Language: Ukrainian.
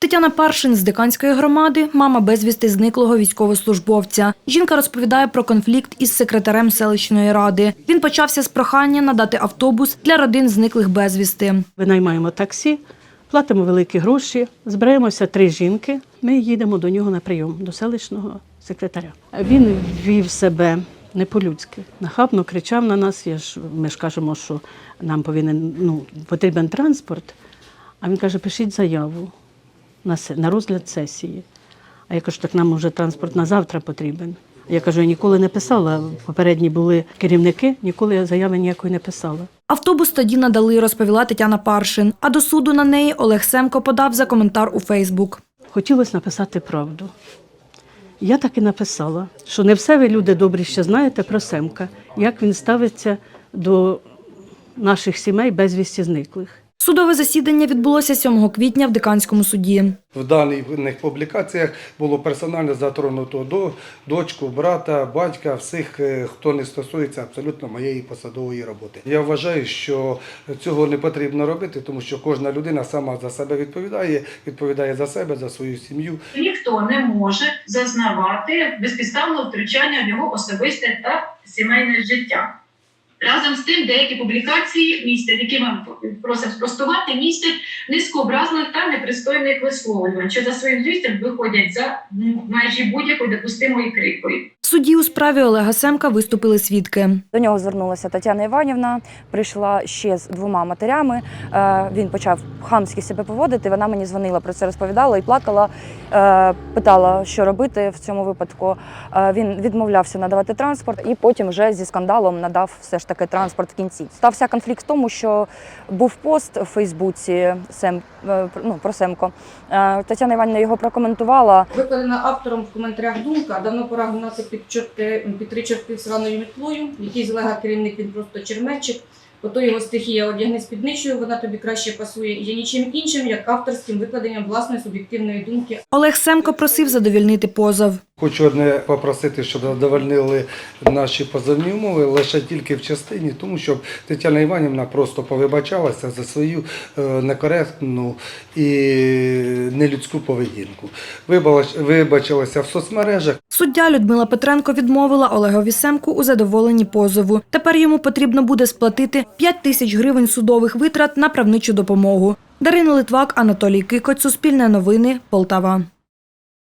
Тетяна Паршин з диканської громади, мама безвісти зниклого військовослужбовця. Жінка розповідає про конфлікт із секретарем селищної ради. Він почався з прохання надати автобус для родин зниклих безвісти. Винаймаємо таксі, платимо великі гроші, збираємося три жінки. Ми їдемо до нього на прийом, до селищного секретаря. Він вів себе не по-людськи, нахабно кричав на нас. Я ж, ми ж кажемо, що нам повинен, ну, потрібен транспорт. А він каже, пишіть заяву на, на розгляд сесії. А я кажу, так нам вже транспорт на завтра потрібен. Я кажу, я ніколи не писала. Попередні були керівники, ніколи я заяви ніякої не писала. Автобус тоді надали, розповіла Тетяна Паршин. А до суду на неї Олег Семко подав за коментар у Фейсбук. Хотілося написати правду. Я так і написала, що не все ви люди добрі ще знаєте про Семка, як він ставиться до наших сімей безвісті зниклих. Судове засідання відбулося 7 квітня в Диканському суді. В даних публікаціях було персонально затронуто до дочку, брата, батька, всіх, е, хто не стосується абсолютно моєї посадової роботи. Я вважаю, що цього не потрібно робити, тому що кожна людина сама за себе відповідає, відповідає за себе, за свою сім'ю. ніхто не може зазнавати безпідставного втручання в його особисте та сімейне життя. Разом з тим, деякі публікації містять, які ми просимо спростувати, містять низкообразливих та непристойних висловлювань, що за своїм змістом виходять за м, межі будь-якої допустимої крикою. В суді у справі Олега Семка виступили свідки. До нього звернулася Тетяна Іванівна, прийшла ще з двома матерями. Е, Він почав хамськи себе поводити. Вона мені дзвонила про це, розповідала і плакала, е, питала, що робити в цьому випадку. Е, Він відмовлявся надавати транспорт, і потім вже зі скандалом надав все ж таки транспорт в кінці. Стався конфлікт в тому, що був пост у Фейсбуці Сем, е, ну, про Семко. Е, Тетяна Іванівна його прокоментувала. Викладена автором в коментарях думка, давно пора гнати під чорти, під три чорти сраною мітлою. Якийсь Олега керівник, він просто чермечик. Ото його стихія одягни спідничою, вона тобі краще пасує. Є нічим іншим, як авторським викладенням власної суб'єктивної думки. Олег Семко просив задовільнити позов. Хочу одне попросити, щоб задовольнили наші позовні умови лише тільки в частині, тому що Тетяна Іванівна просто повибачалася за свою е, некоректну і нелюдську поведінку. Вибач- Вибачилася в соцмережах. Суддя Людмила Петренко відмовила Олегові Семку у задоволенні позову. Тепер йому потрібно буде сплатити 5 тисяч гривень судових витрат на правничу допомогу. Дарина Литвак, Анатолій Кикоць, Суспільне новини, Полтава.